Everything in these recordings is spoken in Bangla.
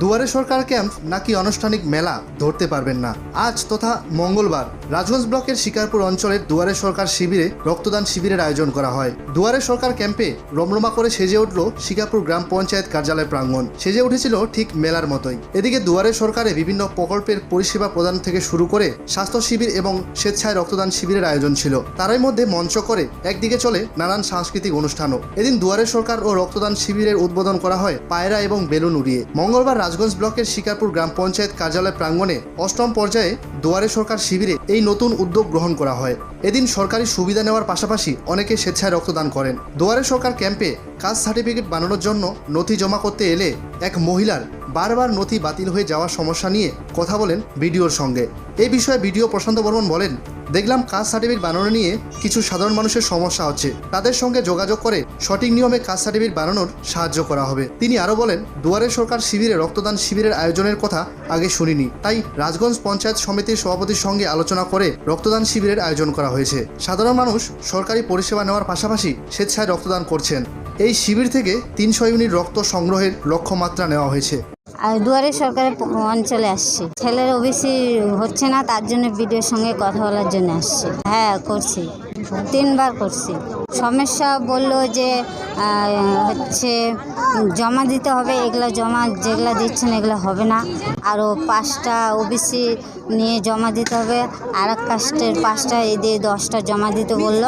দুয়ারে সরকার ক্যাম্প নাকি আনুষ্ঠানিক মেলা ধরতে পারবেন না। আজ তথা মঙ্গলবার রাজগঞ্জ ব্লকের শিকারপুর অঞ্চলের দুয়ারে সরকার শিবিরে রক্তদান শিবিরের আয়োজন করা হয়। দুয়ারে সরকার ক্যাম্পে রমরমা করে সেজে উঠল শিকারপুর গ্রাম পঞ্চায়েত কার্যালয় প্রাঙ্গণ। সেজে উঠেছিল ঠিক মেলার মতোই। এদিকে দুয়ারে সরকারে বিভিন্ন প্রকল্পের পরিষেবা প্রদান থেকে শুরু করে স্বাস্থ্য শিবির এবং স্বেচ্ছায় রক্তদান শিবিরের আয়োজন ছিল। তারই মধ্যে মঞ্চ করে একদিকে চলে নানান সাংস্কৃতিক অনুষ্ঠানও। এদিন দুয়ারে সরকার ও রক্তদান শিবিরের উদ্বোধন করা হয় পায়রা এবং বেলুন উড়িয়ে। মঙ্গলবার রাজগঞ্জ ব্লকের শিকারপুর গ্রাম পঞ্চায়েত কার্যালয় প্রাঙ্গণে অষ্টম পর্যায়ে দুয়ারে সরকার শিবিরে এই নতুন উদ্যোগ গ্রহণ করা হয়। এদিন সরকারি সুবিধা নেওয়ার পাশাপাশি অনেকে স্বেচ্ছায় রক্তদান করেন। দুয়ারে সরকার ক্যাম্পে কাস্ট সার্টিফিকেট বানানোর জন্য নথি জমা করতে এলে এক মহিলার বারবার নথি বাতিল হয়ে যাওয়ার সমস্যা নিয়ে কথা বলেন বিডিওর সঙ্গে। এই বিষয়ে বিডিও প্রশান্ত বর্মন বলেন দেখলাম কাস্ট সার্টিফিকেট বানানো নিয়ে কিছু সাধারণ মানুষের সমস্যা হচ্ছে। তাদের সঙ্গে যোগাযোগ করে সঠিক নিয়মে কাস্ট সার্টিফিকেট বানানোর সাহায্য করা হবে। তিনি আরও বলেন, দুয়ারে সরকার শিবিরে রক্তদান শিবিরের আয়োজনের কথা আগে শুনিনি। তাই রাজগঞ্জ পঞ্চায়েত সমিতির সভাপতির সঙ্গে আলোচনা করে রক্তদান শিবিরের আয়োজন করা হয়েছে। সাধারণ মানুষ সরকারি পরিষেবা নেওয়ার পাশাপাশি স্বেচ্ছায় রক্তদান করছেন। এই শিবির থেকে তিনশো ইউনিট রক্ত সংগ্রহের লক্ষ্যমাত্রা নেওয়া হয়েছে। আর দুয়ারে সরকারের অঞ্চলে আসছি। ছেলের ওবিসি হচ্ছে না, তার জন্য বিডিওর সঙ্গে কথা বলার জন্য আসছি। হ্যাঁ করছি। তিনবার করছি। সমস্যা বলল যে হচ্ছে জমা দিতে হবে, এগুলো জমা যেগুলো দিচ্ছেন এগুলো হবে না। আরও পাঁচটা ওবিসি নিয়ে জমা দিতে হবে। আর এক কাস্টের পাঁচটা, এই দিয়ে দশটা জমা দিতে বলল।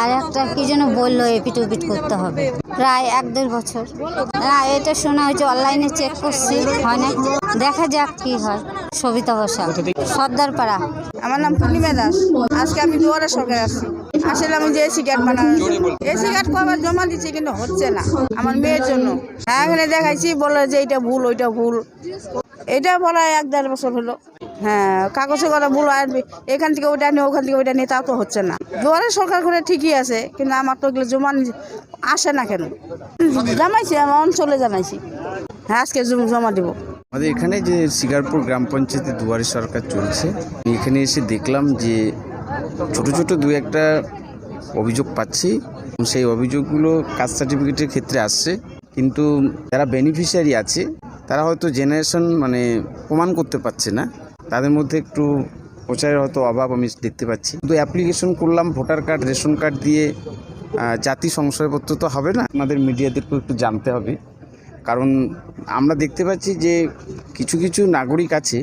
আর একটা কী যেন বলল এপিট ওপিট করতে হবে। প্রায় এক দেড় বছর। না এটা শোনা হয়েছে অনলাইনে চেক করছি, হয় না। দেখা যাক কি হয়। সবিতা বসা সর্দারপাড়া। আমার নাম পূর্ণিমা দাস। আজকে আমি দুয়ারে সরকারে আসছি আসলে আমি যে এসি কার্ড বানানো এসি কার্ড কবার জমা দিচ্ছি কিন্তু হচ্ছে না আমার মেয়ের জন্য। হ্যাঁ এখানে দেখাইছি, বলে যে এইটা ভুল, ওইটা ভুল। এটা বলা এক দেড় বছর হলো। হ্যাঁ কাগজে করা ভুল আর এখান থেকে ওইটা নিয়ে, ওখান থেকে ওইটা নিয়ে তাও তো হচ্ছে না। দুয়ারে সরকার করে ঠিকই আছে, কিন্তু আমার তো এগুলো জমা আসে না কেন? জানাইছি, আমার অঞ্চলে জানাইছি। হ্যাঁ আজকে জম- দিব। আমাদের এখানে যে শিকারপুর গ্রাম পঞ্চায়েতে দুয়ারে সরকার চলছে, এখানে এসে দেখলাম যে ছোট ছোট দু একটা অভিযোগ পাচ্ছি সেই অভিযোগগুলো কাস্ট সার্টিফিকেটের ক্ষেত্রে আসছে। কিন্তু যারা বেনিফিশিয়ারি আছে, তারা হয়তো জেনারেশন মানে প্রমাণ করতে পারছে না। তাদের মধ্যে একটু প্রচারের হয়তো অভাব আমি দেখতে পাচ্ছি। কিন্তু অ্যাপ্লিকেশন করলাম ভোটার কার্ড রেশন কার্ড দিয়ে জাতি সংশয়পত্র তো হবে না? আমাদের মিডিয়াদেরকেও একটু জানতে হবে। কারণ আমরা দেখতে পাচ্ছি যে কিছু কিছু নাগরিক আছে,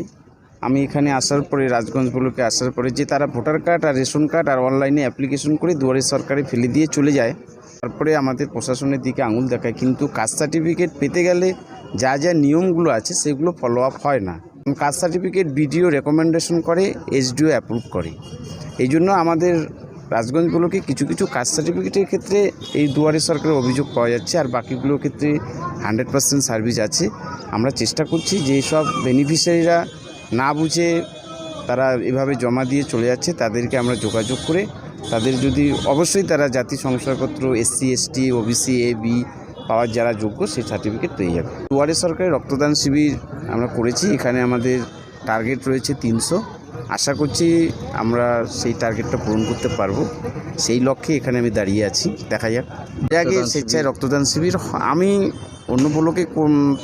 আমি এখানে আসার পরে, রাজগঞ্জ ব্লকে আসার পরে, যে তারা ভোটার কার্ড আর রেশন কার্ড আর অনলাইনে অ্যাপ্লিকেশন করে দুয়ারে সরকারে ফেলে দিয়ে চলে যায়। তারপরে আমাদের প্রশাসনের দিকে আঙুল দেখায়, কিন্তু কাস্ট সার্টিফিকেট পেতে গেলে যা যা নিয়মগুলো আছে, সেগুলো ফলো আপ হয় না। কাস্ট সার্টিফিকেট বিডিও রেকমেন্ডেশন করে, এসডিও অ্যাপ্রুভ করে। এই জন্য আমাদের রাজগঞ্জ ব্লকে কিছু কিছু কাস্ট সার্টিফিকেটের ক্ষেত্রে এই দুয়ারে সরকারের অভিযোগ পাওয়া যাচ্ছে, আর বাকিগুলোর ক্ষেত্রে হান্ড্রেড পার্সেন্ট সার্ভিস আছে। আমরা চেষ্টা করছি যে সব বেনিফিশিয়ারিরা না বুঝে তারা এভাবে জমা দিয়ে চলে যাচ্ছে, তাদেরকে আমরা যোগাযোগ করে তাদের যদি, অবশ্যই তারা জাতি সংশয়পত্র, SC, ST, OBC, A, B পাওয়ার যারা যোগ্য, সেই সার্টিফিকেট পেয়ে যাবে। দুয়ারে সরকারের রক্তদান শিবির আমরা করেছি। এখানে আমাদের টার্গেট রয়েছে তিনশো। আশা করছি আমরা সেই টার্গেটটা পূরণ করতে পারব। সেই লক্ষ্যে এখানে আমি দাঁড়িয়ে আছি। দেখা যাক। এর আগে স্বেচ্ছায় রক্তদান শিবির আমি অন্য ব্লকে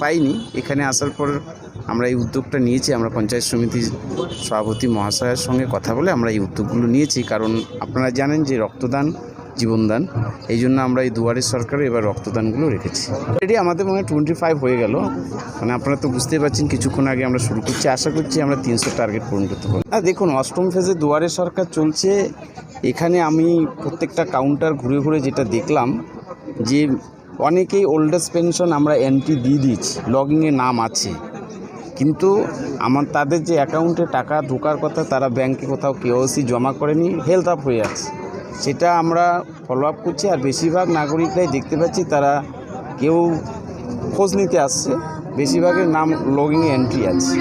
পাইনি। এখানে আসার পর আমরা এই উদ্যোগটা নিয়েছি। আমরা পঞ্চায়েত সমিতির সভাপতি মহাশয়ের সঙ্গে কথা বলে আমরা এই উদ্যোগগুলো নিয়েছি। কারণ আপনারা জানেন যে রক্তদান জীবনদান। এই জন্য আমরা এই দুয়ারের সরকারে এবার রক্তদানগুলো রেখেছি। অলরেডি আমাদের মনে টোয়েন্টি ফাইভ হয়ে গেল। মানে আপনারা তো বুঝতেই পারছেন, কিছুক্ষণ আগে আমরা শুরু করছি। আশা করছি আমরা তিনশো টার্গেট পূরণ করতে পারব। আর দেখুন, অষ্টম ফেজে দুয়ারে সরকার চলছে। এখানে আমি প্রত্যেকটা কাউন্টার ঘুরে ঘুরে যেটা দেখলাম, যে অনেকেই ওল্ডেজ পেনশন আমরা এন্ট্রি দিয়ে দিয়েছি। লগিংয়ে নাম আছে। কিন্তু আমার, তাদের যে অ্যাকাউন্টে টাকা ঢোকার কথা, তারা ব্যাংকে কোথাও কেওসি জমা করেনি। হেলথ আপ হয়ে আছে। সেটা আমরা ফলো আপ করছি আর বেশিরভাগ নাগরিকরাই দেখতে পাচ্ছি তারা কেউ খোঁজ নিতে আসছে। বেশিরভাগের নাম লগিং এন্ট্রি আছে।